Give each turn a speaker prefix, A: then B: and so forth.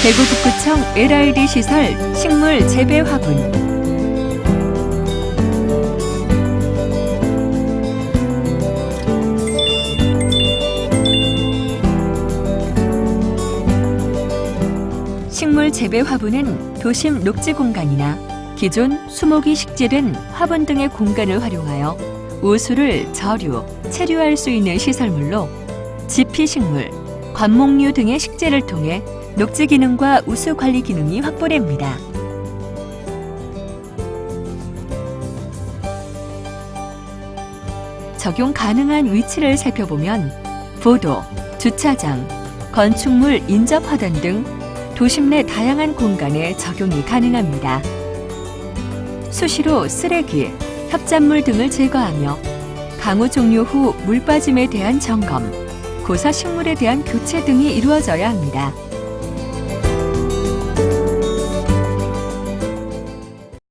A: 대구 북구청 LRD 시설 식물 재배 화분. 식물 재배 화분은 도심 녹지 공간이나 기존 수목이 식재된 화분 등의 공간을 활용하여 우수를 저류, 체류할 수 있는 시설물로 지피식물, 관목류 등의 식재를 통해 녹지 기능과 우수 관리 기능이 확보됩니다. 적용 가능한 위치를 살펴보면 보도, 주차장, 건축물 인접 하단 등 도심 내 다양한 공간에 적용이 가능합니다. 수시로 쓰레기, 협작물 등을 제거하며 강우 종료 후 물 빠짐에 대한 점검, 고사 식물에 대한 교체 등이 이루어져야 합니다.